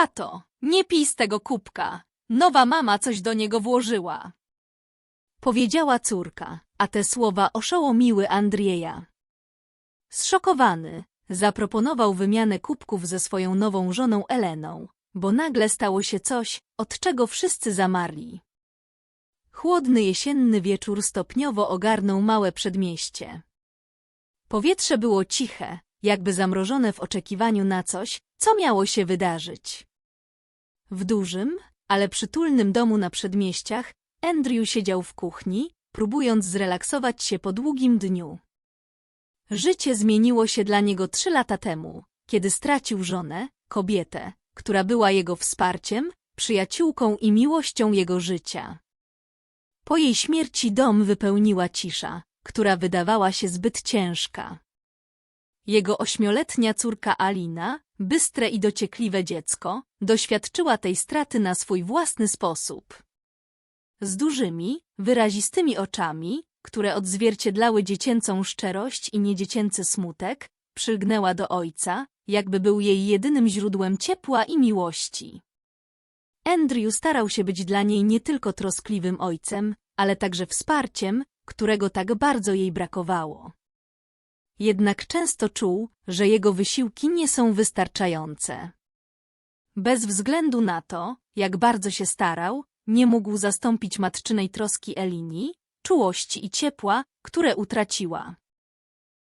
Tato, nie pij z tego kubka. Nowa mama coś do niego włożyła. Powiedziała córka, a te słowa oszołomiły Andrieja. Zszokowany, zaproponował wymianę kubków ze swoją nową żoną Eleną, bo nagle stało się coś, od czego wszyscy zamarli. Chłodny jesienny wieczór stopniowo ogarnął małe przedmieście. Powietrze było ciche, jakby zamrożone w oczekiwaniu na coś, co miało się wydarzyć. W dużym, ale przytulnym domu na przedmieściach Andrew siedział w kuchni, próbując zrelaksować się po długim dniu. Życie zmieniło się dla niego trzy lata temu, kiedy stracił żonę, kobietę, która była jego wsparciem, przyjaciółką i miłością jego życia. Po jej śmierci dom wypełniła cisza, która wydawała się zbyt ciężka. Jego ośmioletnia córka Alina, bystre i dociekliwe dziecko, doświadczyła tej straty na swój własny sposób. Z dużymi, wyrazistymi oczami, które odzwierciedlały dziecięcą szczerość i niedziecięcy smutek, przylgnęła do ojca, jakby był jej jedynym źródłem ciepła i miłości. Andrew starał się być dla niej nie tylko troskliwym ojcem, ale także wsparciem, którego tak bardzo jej brakowało. Jednak często czuł, że jego wysiłki nie są wystarczające. Bez względu na to, jak bardzo się starał, nie mógł zastąpić matczynej troski Elini, czułości i ciepła, które utraciła.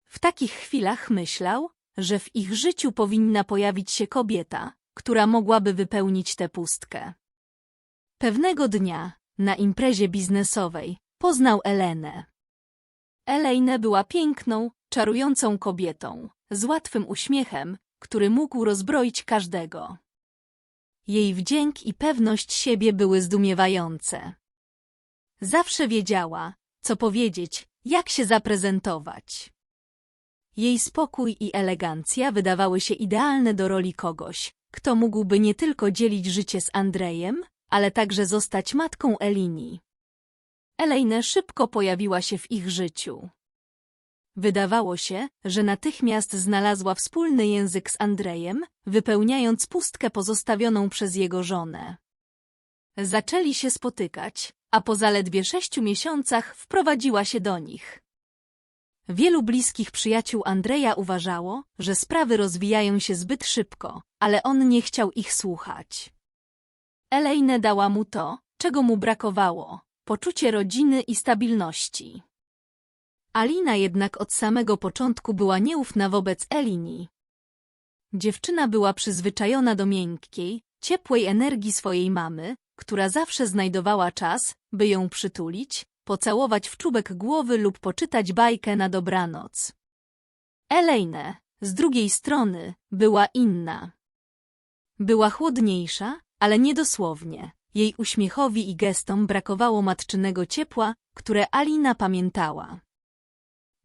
W takich chwilach myślał, że w ich życiu powinna pojawić się kobieta, która mogłaby wypełnić tę pustkę. Pewnego dnia, na imprezie biznesowej, poznał Elenę. Elejne była piękną, czarującą kobietą, z łatwym uśmiechem, który mógł rozbroić każdego. Jej wdzięk i pewność siebie były zdumiewające. Zawsze wiedziała, co powiedzieć, jak się zaprezentować. Jej spokój i elegancja wydawały się idealne do roli kogoś, kto mógłby nie tylko dzielić życie z Andrejem, ale także zostać matką Elini. Elejne szybko pojawiła się w ich życiu. Wydawało się, że natychmiast znalazła wspólny język z Andrejem, wypełniając pustkę pozostawioną przez jego żonę. Zaczęli się spotykać, a po zaledwie sześciu miesiącach wprowadziła się do nich. Wielu bliskich przyjaciół Andreja uważało, że sprawy rozwijają się zbyt szybko, ale on nie chciał ich słuchać. Elejne dała mu to, czego mu brakowało poczucie rodziny i stabilności. Alina jednak od samego początku była nieufna wobec Elini. Dziewczyna była przyzwyczajona do miękkiej, ciepłej energii swojej mamy, która zawsze znajdowała czas, by ją przytulić, pocałować w czubek głowy lub poczytać bajkę na dobranoc. Elejne, z drugiej strony, była inna. Była chłodniejsza, ale niedosłownie. Jej uśmiechowi i gestom brakowało matczynego ciepła, które Alina pamiętała.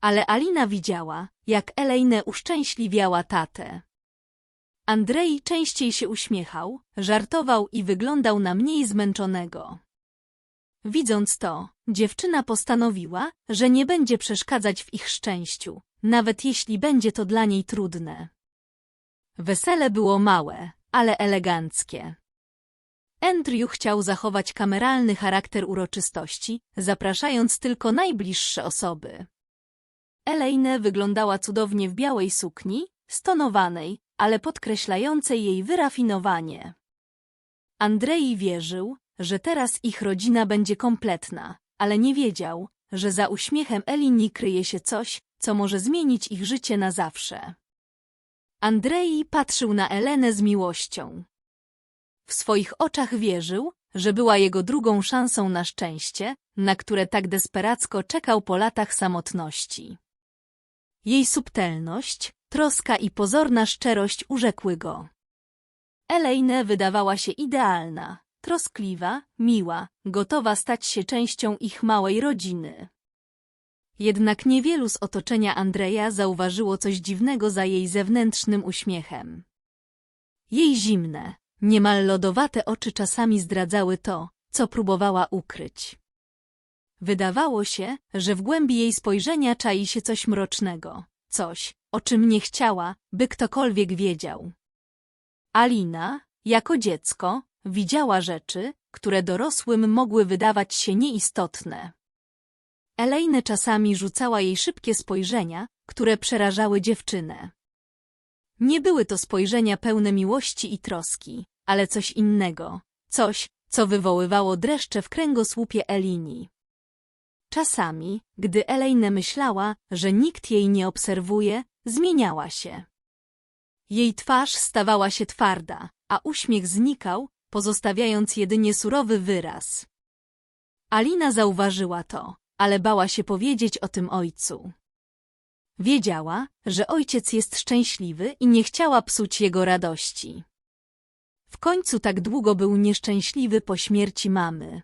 Ale Alina widziała, jak Elejne uszczęśliwiała tatę. Andrzej częściej się uśmiechał, żartował i wyglądał na mniej zmęczonego. Widząc to, dziewczyna postanowiła, że nie będzie przeszkadzać w ich szczęściu, nawet jeśli będzie to dla niej trudne. Wesele było małe, ale eleganckie. Andrew chciał zachować kameralny charakter uroczystości, zapraszając tylko najbliższe osoby. Elaine wyglądała cudownie w białej sukni, stonowanej, ale podkreślającej jej wyrafinowanie. Andrzej wierzył, że teraz ich rodzina będzie kompletna, ale nie wiedział, że za uśmiechem Elini kryje się coś, co może zmienić ich życie na zawsze. Andrzej patrzył na Elenę z miłością. W swoich oczach wierzył, że była jego drugą szansą na szczęście, na które tak desperacko czekał po latach samotności. Jej subtelność, troska i pozorna szczerość urzekły go. Elejne wydawała się idealna, troskliwa, miła, gotowa stać się częścią ich małej rodziny. Jednak niewielu z otoczenia Andreja zauważyło coś dziwnego za jej zewnętrznym uśmiechem. Jej zimne, Niemal lodowate oczy czasami zdradzały to, co próbowała ukryć. Wydawało się, że w głębi jej spojrzenia czai się coś mrocznego, coś, o czym nie chciała, by ktokolwiek wiedział. Alina, jako dziecko, widziała rzeczy, które dorosłym mogły wydawać się nieistotne. Elaine czasami rzucała jej szybkie spojrzenia, które przerażały dziewczynę. Nie były to spojrzenia pełne miłości i troski, ale coś innego, coś, co wywoływało dreszcze w kręgosłupie Elini. Czasami, gdy Elaine myślała, że nikt jej nie obserwuje, zmieniała się. Jej twarz stawała się twarda, a uśmiech znikał, pozostawiając jedynie surowy wyraz. Alina zauważyła to, ale bała się powiedzieć o tym ojcu. Wiedziała, że ojciec jest szczęśliwy i nie chciała psuć jego radości. W końcu tak długo był nieszczęśliwy po śmierci mamy.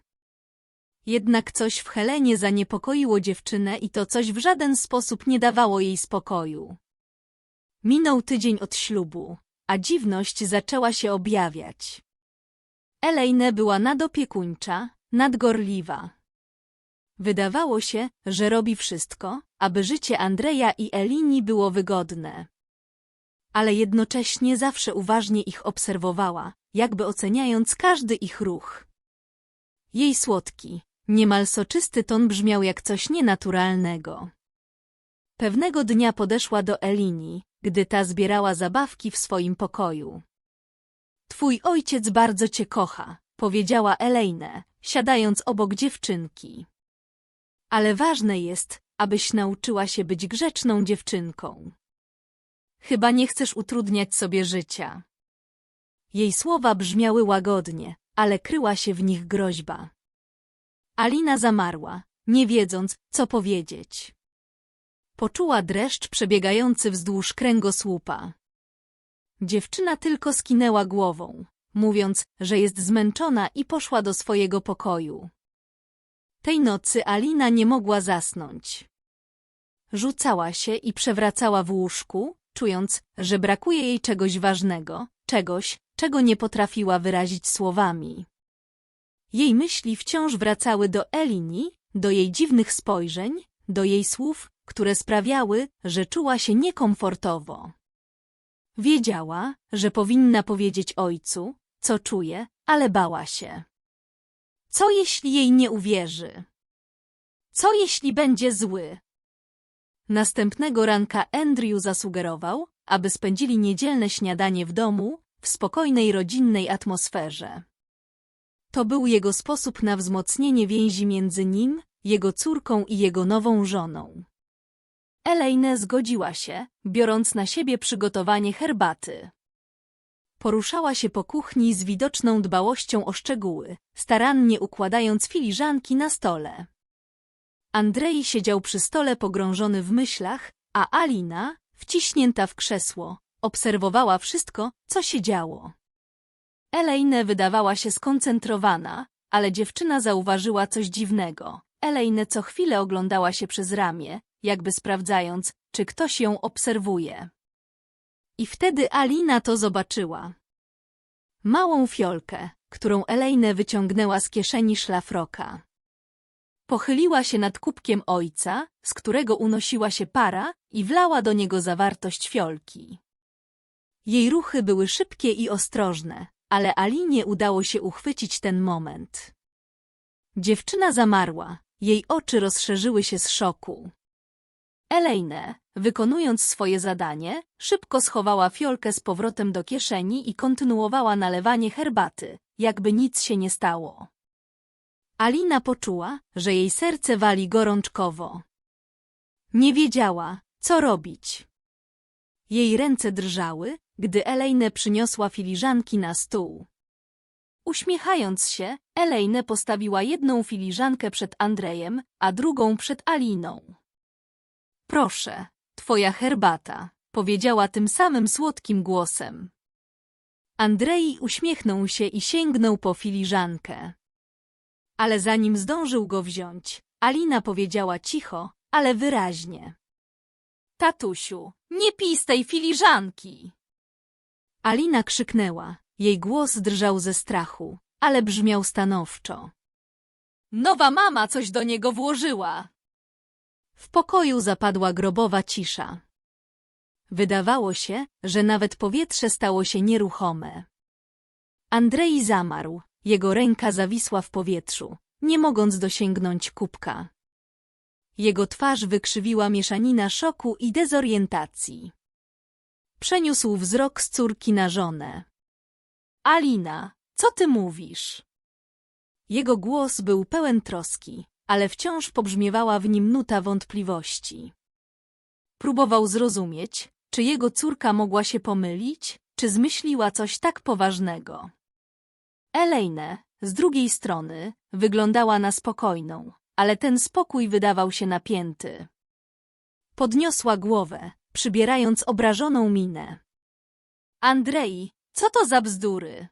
Jednak coś w Helenie zaniepokoiło dziewczynę i to coś w żaden sposób nie dawało jej spokoju. Minął tydzień od ślubu, a dziwność zaczęła się objawiać. Elaine była nadopiekuńcza, nadgorliwa. Wydawało się, że robi wszystko, aby życie Andrzeja i Elini było wygodne. Ale jednocześnie zawsze uważnie ich obserwowała, jakby oceniając każdy ich ruch. Jej słodki, niemal soczysty ton brzmiał jak coś nienaturalnego. Pewnego dnia podeszła do Elini, gdy ta zbierała zabawki w swoim pokoju. Twój ojciec bardzo cię kocha, powiedziała Elaine, siadając obok dziewczynki. Ale ważne jest, abyś nauczyła się być grzeczną dziewczynką. Chyba nie chcesz utrudniać sobie życia. Jej słowa brzmiały łagodnie, ale kryła się w nich groźba. Alina zamarła, nie wiedząc, co powiedzieć. Poczuła dreszcz przebiegający wzdłuż kręgosłupa. Dziewczyna tylko skinęła głową, mówiąc, że jest zmęczona i poszła do swojego pokoju. Tej nocy Alina nie mogła zasnąć. Rzucała się i przewracała w łóżku, czując, że brakuje jej czegoś ważnego, czegoś, czego nie potrafiła wyrazić słowami. Jej myśli wciąż wracały do Elini, do jej dziwnych spojrzeń, do jej słów, które sprawiały, że czuła się niekomfortowo. Wiedziała, że powinna powiedzieć ojcu, co czuje, ale bała się. Co jeśli jej nie uwierzy? Co jeśli będzie zły? Następnego ranka Andrew zasugerował, aby spędzili niedzielne śniadanie w domu, w spokojnej rodzinnej atmosferze. To był jego sposób na wzmocnienie więzi między nim, jego córką i jego nową żoną. Elaine zgodziła się, biorąc na siebie przygotowanie herbaty. Poruszała się po kuchni z widoczną dbałością o szczegóły, starannie układając filiżanki na stole. Andrzej siedział przy stole pogrążony w myślach, a Alina, wciśnięta w krzesło, obserwowała wszystko, co się działo. Elaine wydawała się skoncentrowana, ale dziewczyna zauważyła coś dziwnego. Elaine co chwilę oglądała się przez ramię, jakby sprawdzając, czy ktoś ją obserwuje. I wtedy Alina to zobaczyła. Małą fiolkę, którą Elaine wyciągnęła z kieszeni szlafroka. Pochyliła się nad kubkiem ojca, z którego unosiła się para i wlała do niego zawartość fiolki. Jej ruchy były szybkie i ostrożne, ale Alinie udało się uchwycić ten moment. Dziewczyna zamarła, jej oczy rozszerzyły się z szoku. Elaine, wykonując swoje zadanie, szybko schowała fiolkę z powrotem do kieszeni i kontynuowała nalewanie herbaty, jakby nic się nie stało. Alina poczuła, że jej serce wali gorączkowo. Nie wiedziała, co robić. Jej ręce drżały, gdy Elaine przyniosła filiżanki na stół. Uśmiechając się, Elaine postawiła jedną filiżankę przed Andrejem, a drugą przed Aliną. Proszę, twoja herbata, powiedziała tym samym słodkim głosem. Andrzej uśmiechnął się i sięgnął po filiżankę. Ale zanim zdążył go wziąć, Alina powiedziała cicho, ale wyraźnie. Tatusiu, nie pij z tej filiżanki! Alina krzyknęła. Jej głos drżał ze strachu, ale brzmiał stanowczo. Nowa mama coś do niego włożyła. W pokoju zapadła grobowa cisza. Wydawało się, że nawet powietrze stało się nieruchome. Andrzej zamarł, jego ręka zawisła w powietrzu, nie mogąc dosięgnąć kubka. Jego twarz wykrzywiła mieszanina szoku i dezorientacji. Przeniósł wzrok z córki na żonę. Alina, co ty mówisz? Jego głos był pełen troski, ale wciąż pobrzmiewała w nim nuta wątpliwości. Próbował zrozumieć, czy jego córka mogła się pomylić, czy zmyśliła coś tak poważnego. Elejne, z drugiej strony, wyglądała na spokojną, ale ten spokój wydawał się napięty. Podniosła głowę, przybierając obrażoną minę. Andrei, co to za bzdury?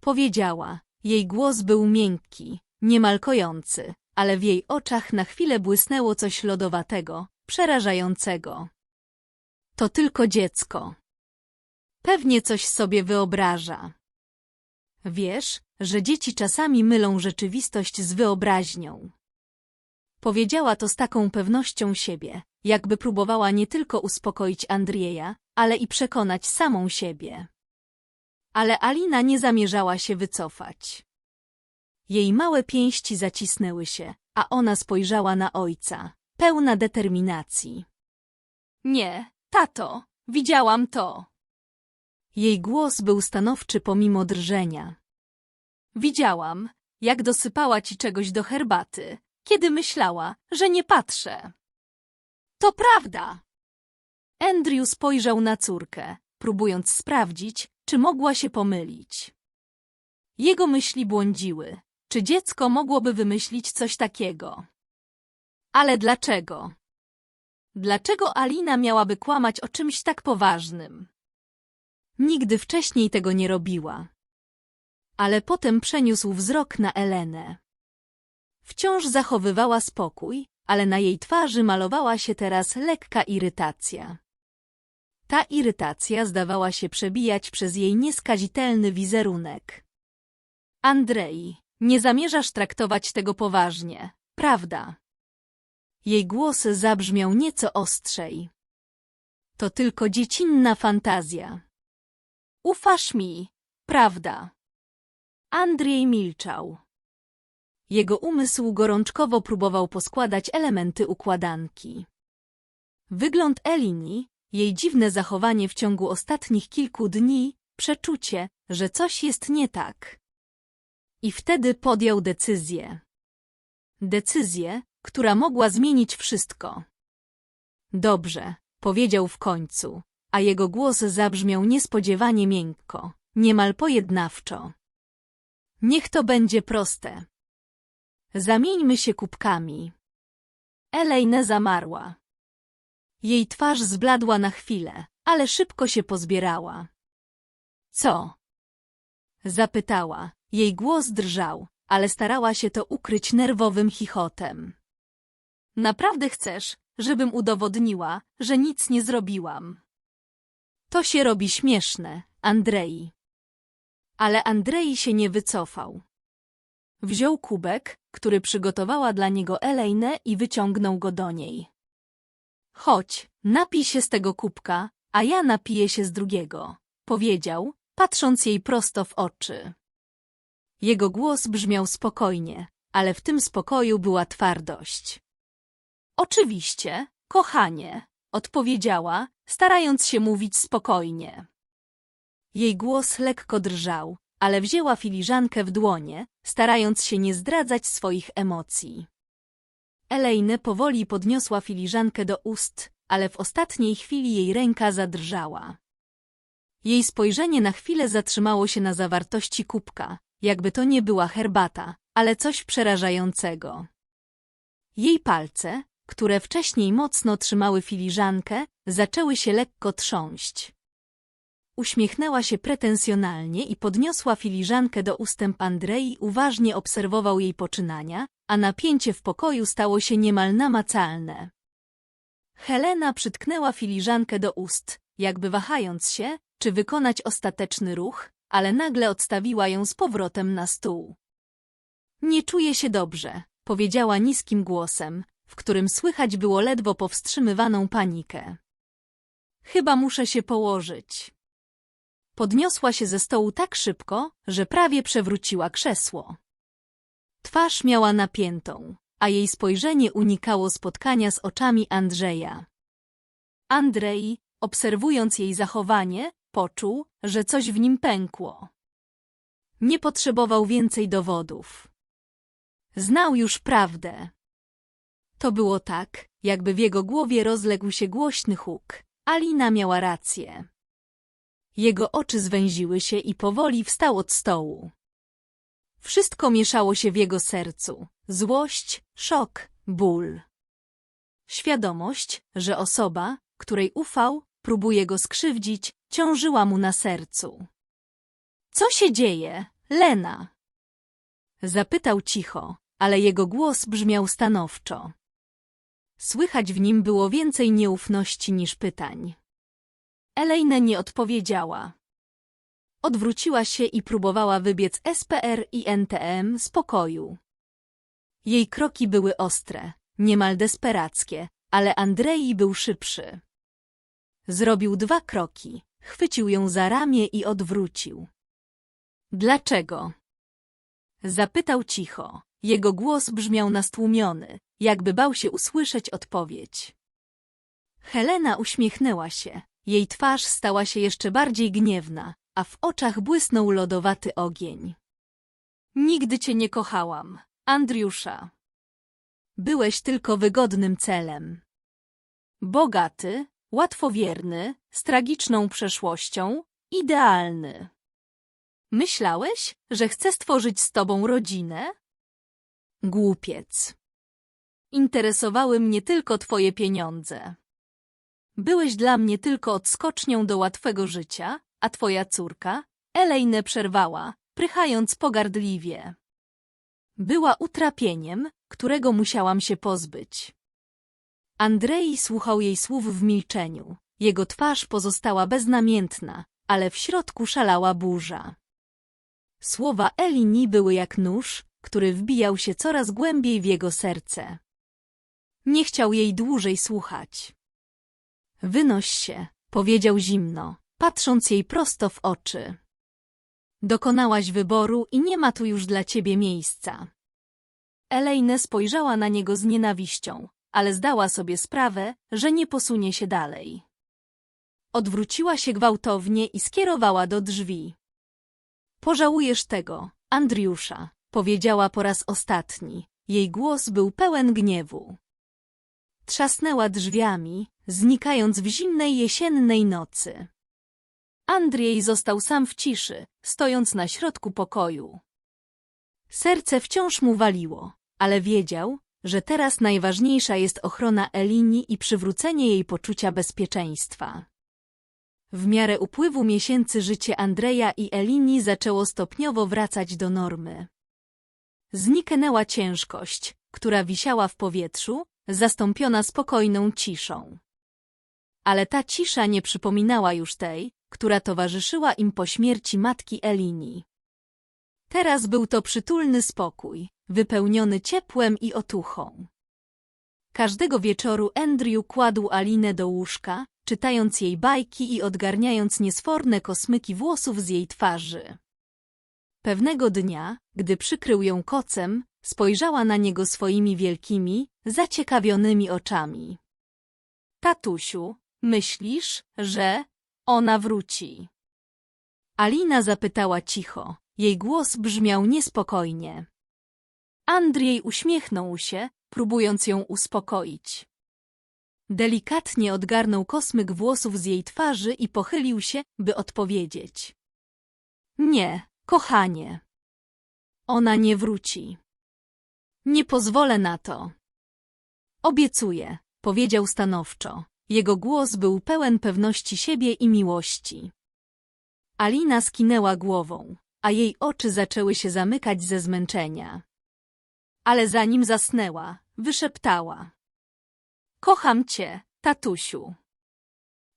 Powiedziała. Jej głos był miękki, niemal kojący, ale w jej oczach na chwilę błysnęło coś lodowatego, przerażającego. To tylko dziecko. Pewnie coś sobie wyobraża. Wiesz, że dzieci czasami mylą rzeczywistość z wyobraźnią. Powiedziała to z taką pewnością siebie, jakby próbowała nie tylko uspokoić Andrieja, ale i przekonać samą siebie. Ale Alina nie zamierzała się wycofać. Jej małe pięści zacisnęły się, a ona spojrzała na ojca, pełna determinacji. Nie, tato, widziałam to. Jej głos był stanowczy pomimo drżenia. Widziałam, jak dosypała ci czegoś do herbaty, kiedy myślała, że nie patrzę. To prawda. Andrew spojrzał na córkę, próbując sprawdzić, czy mogła się pomylić. Jego myśli błądziły. Czy dziecko mogłoby wymyślić coś takiego? Ale dlaczego? Dlaczego Alina miałaby kłamać o czymś tak poważnym? Nigdy wcześniej tego nie robiła. Ale potem przeniósł wzrok na Elenę. Wciąż zachowywała spokój, ale na jej twarzy malowała się teraz lekka irytacja. Ta irytacja zdawała się przebijać przez jej nieskazitelny wizerunek. Andrei, nie zamierzasz traktować tego poważnie, prawda? Jej głos zabrzmiał nieco ostrzej. To tylko dziecinna fantazja. Ufasz mi, prawda? Andrzej milczał. Jego umysł gorączkowo próbował poskładać elementy układanki. Wygląd Elini, jej dziwne zachowanie w ciągu ostatnich kilku dni, przeczucie, że coś jest nie tak. I wtedy podjął decyzję. Decyzję, która mogła zmienić wszystko. Dobrze, powiedział w końcu, a jego głos zabrzmiał niespodziewanie miękko, niemal pojednawczo. Niech to będzie proste. Zamieńmy się kubkami. Elejne zamarła. Jej twarz zbladła na chwilę, ale szybko się pozbierała. Co? Zapytała. Jej głos drżał, ale starała się to ukryć nerwowym chichotem. Naprawdę chcesz, żebym udowodniła, że nic nie zrobiłam? To się robi śmieszne, Andrei. Ale Andrei się nie wycofał. Wziął kubek, który przygotowała dla niego Elejne i wyciągnął go do niej. Chodź, napij się z tego kubka, a ja napiję się z drugiego, powiedział, patrząc jej prosto w oczy. Jego głos brzmiał spokojnie, ale w tym spokoju była twardość. Oczywiście, kochanie, odpowiedziała, starając się mówić spokojnie. Jej głos lekko drżał, ale wzięła filiżankę w dłonie, starając się nie zdradzać swoich emocji. Elejne powoli podniosła filiżankę do ust, ale w ostatniej chwili jej ręka zadrżała. Jej spojrzenie na chwilę zatrzymało się na zawartości kubka, jakby to nie była herbata, ale coś przerażającego. Jej palce, które wcześniej mocno trzymały filiżankę, zaczęły się lekko trząść. Uśmiechnęła się pretensjonalnie i podniosła filiżankę do ustęp Andrei, uważnie obserwował jej poczynania, a napięcie w pokoju stało się niemal namacalne. Helena przytknęła filiżankę do ust, jakby wahając się, czy wykonać ostateczny ruch, ale nagle odstawiła ją z powrotem na stół. Nie czuję się dobrze, powiedziała niskim głosem, w którym słychać było ledwo powstrzymywaną panikę. Chyba muszę się położyć. Podniosła się ze stołu tak szybko, że prawie przewróciła krzesło. Twarz miała napiętą, a jej spojrzenie unikało spotkania z oczami Andrzeja. Andrzej, obserwując jej zachowanie, poczuł, że coś w nim pękło. Nie potrzebował więcej dowodów. Znał już prawdę. To było tak, jakby w jego głowie rozległ się głośny huk. Alina miała rację. Jego oczy zwęziły się i powoli wstał od stołu. Wszystko mieszało się w jego sercu. Złość, szok, ból. Świadomość, że osoba, której ufał, próbuje go skrzywdzić, ciążyła mu na sercu. Co się dzieje, Lena? Zapytał cicho, ale jego głos brzmiał stanowczo. Słychać w nim było więcej nieufności niż pytań. Elejna nie odpowiedziała. Odwróciła się i próbowała wybiec SPR i NTM z pokoju. Jej kroki były ostre, niemal desperackie, ale Andrei był szybszy. Zrobił dwa kroki, chwycił ją za ramię i odwrócił. Dlaczego? Zapytał cicho. Jego głos brzmiał nastłumiony, jakby bał się usłyszeć odpowiedź. Helena uśmiechnęła się. Jej twarz stała się jeszcze bardziej gniewna, a w oczach błysnął lodowaty ogień. Nigdy cię nie kochałam, Andriusza. Byłeś tylko wygodnym celem. Bogaty, łatwowierny, z tragiczną przeszłością, idealny. Myślałeś, że chcę stworzyć z tobą rodzinę? Głupiec. Interesowały mnie tylko twoje pieniądze. Byłeś dla mnie tylko odskocznią do łatwego życia, a twoja córka, Elejne przerwała, prychając pogardliwie. Była utrapieniem, którego musiałam się pozbyć. Andrei słuchał jej słów w milczeniu. Jego twarz pozostała beznamiętna, ale w środku szalała burza. Słowa Elini były jak nóż, który wbijał się coraz głębiej w jego serce. Nie chciał jej dłużej słuchać. Wynoś się, powiedział zimno, patrząc jej prosto w oczy. Dokonałaś wyboru i nie ma tu już dla ciebie miejsca. Elejne spojrzała na niego z nienawiścią, ale zdała sobie sprawę, że nie posunie się dalej. Odwróciła się gwałtownie i skierowała do drzwi. Pożałujesz tego, Andriusza, powiedziała po raz ostatni. Jej głos był pełen gniewu. Trzasnęła drzwiami, znikając w zimnej jesiennej nocy. Andrzej został sam w ciszy, stojąc na środku pokoju. Serce wciąż mu waliło, ale wiedział, że teraz najważniejsza jest ochrona Elini i przywrócenie jej poczucia bezpieczeństwa. W miarę upływu miesięcy życie Andrzeja i Elini zaczęło stopniowo wracać do normy. Zniknęła ciężkość, która wisiała w powietrzu, zastąpiona spokojną ciszą. Ale ta cisza nie przypominała już tej, która towarzyszyła im po śmierci matki Elini. Teraz był to przytulny spokój, wypełniony ciepłem i otuchą. Każdego wieczoru Andrew kładł Alinę do łóżka, czytając jej bajki i odgarniając niesforne kosmyki włosów z jej twarzy. Pewnego dnia, gdy przykrył ją kocem, spojrzała na niego swoimi wielkimi, zaciekawionymi oczami. Tatusiu, myślisz, że ona wróci? Alina zapytała cicho. Jej głos brzmiał niespokojnie. Andrzej uśmiechnął się, próbując ją uspokoić. Delikatnie odgarnął kosmyk włosów z jej twarzy i pochylił się, by odpowiedzieć. Nie, kochanie. Ona nie wróci. Nie pozwolę na to. Obiecuję, powiedział stanowczo. Jego głos był pełen pewności siebie i miłości. Alina skinęła głową, a jej oczy zaczęły się zamykać ze zmęczenia. Ale zanim zasnęła, wyszeptała. Kocham cię, tatusiu.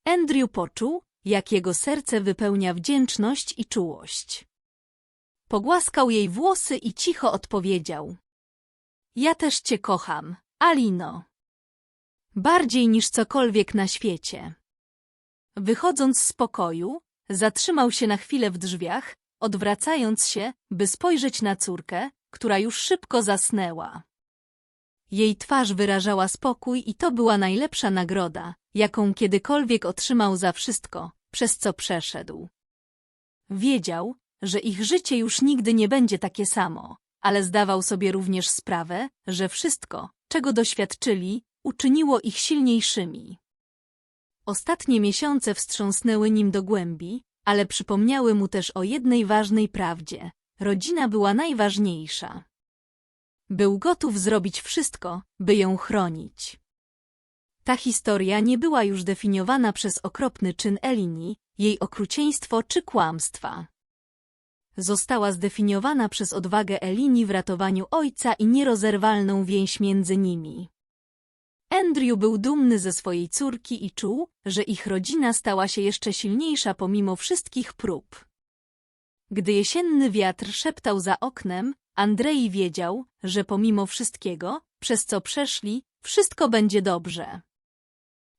Andrew poczuł, jak jego serce wypełnia wdzięczność i czułość. Pogłaskał jej włosy i cicho odpowiedział. Ja też cię kocham, Alino. Bardziej niż cokolwiek na świecie. Wychodząc z pokoju, zatrzymał się na chwilę w drzwiach, odwracając się, by spojrzeć na córkę, która już szybko zasnęła. Jej twarz wyrażała spokój i to była najlepsza nagroda, jaką kiedykolwiek otrzymał za wszystko, przez co przeszedł. Wiedział, że ich życie już nigdy nie będzie takie samo, ale zdawał sobie również sprawę, że wszystko, czego doświadczyli, uczyniło ich silniejszymi. Ostatnie miesiące wstrząsnęły nim do głębi, ale przypomniały mu też o jednej ważnej prawdzie. Rodzina była najważniejsza. Był gotów zrobić wszystko, by ją chronić. Ta historia nie była już definiowana przez okropny czyn Elini, jej okrucieństwo czy kłamstwa. Została zdefiniowana przez odwagę Elini w ratowaniu ojca i nierozerwalną więź między nimi. Andrew był dumny ze swojej córki i czuł, że ich rodzina stała się jeszcze silniejsza pomimo wszystkich prób. Gdy jesienny wiatr szeptał za oknem, Andrzej wiedział, że pomimo wszystkiego, przez co przeszli, wszystko będzie dobrze.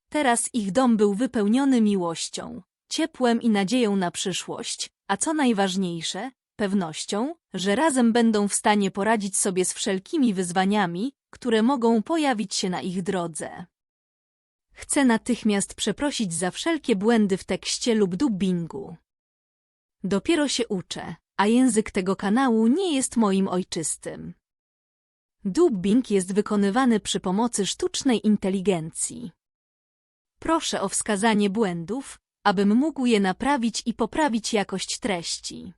Teraz ich dom był wypełniony miłością, ciepłem i nadzieją na przyszłość, a co najważniejsze, pewnością, że razem będą w stanie poradzić sobie z wszelkimi wyzwaniami, które mogą pojawić się na ich drodze. Chcę natychmiast przeprosić za wszelkie błędy w tekście lub dubbingu. Dopiero się uczę, a język tego kanału nie jest moim ojczystym. Dubbing jest wykonywany przy pomocy sztucznej inteligencji. Proszę o wskazanie błędów, abym mógł je naprawić i poprawić jakość treści.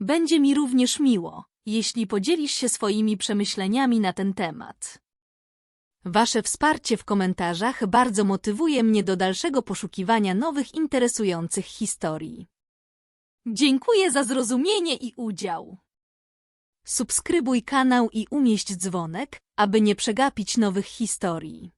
Będzie mi również miło, jeśli podzielisz się swoimi przemyśleniami na ten temat. Wasze wsparcie w komentarzach bardzo motywuje mnie do dalszego poszukiwania nowych interesujących historii. Dziękuję za zrozumienie i udział. Subskrybuj kanał i umieść dzwonek, aby nie przegapić nowych historii.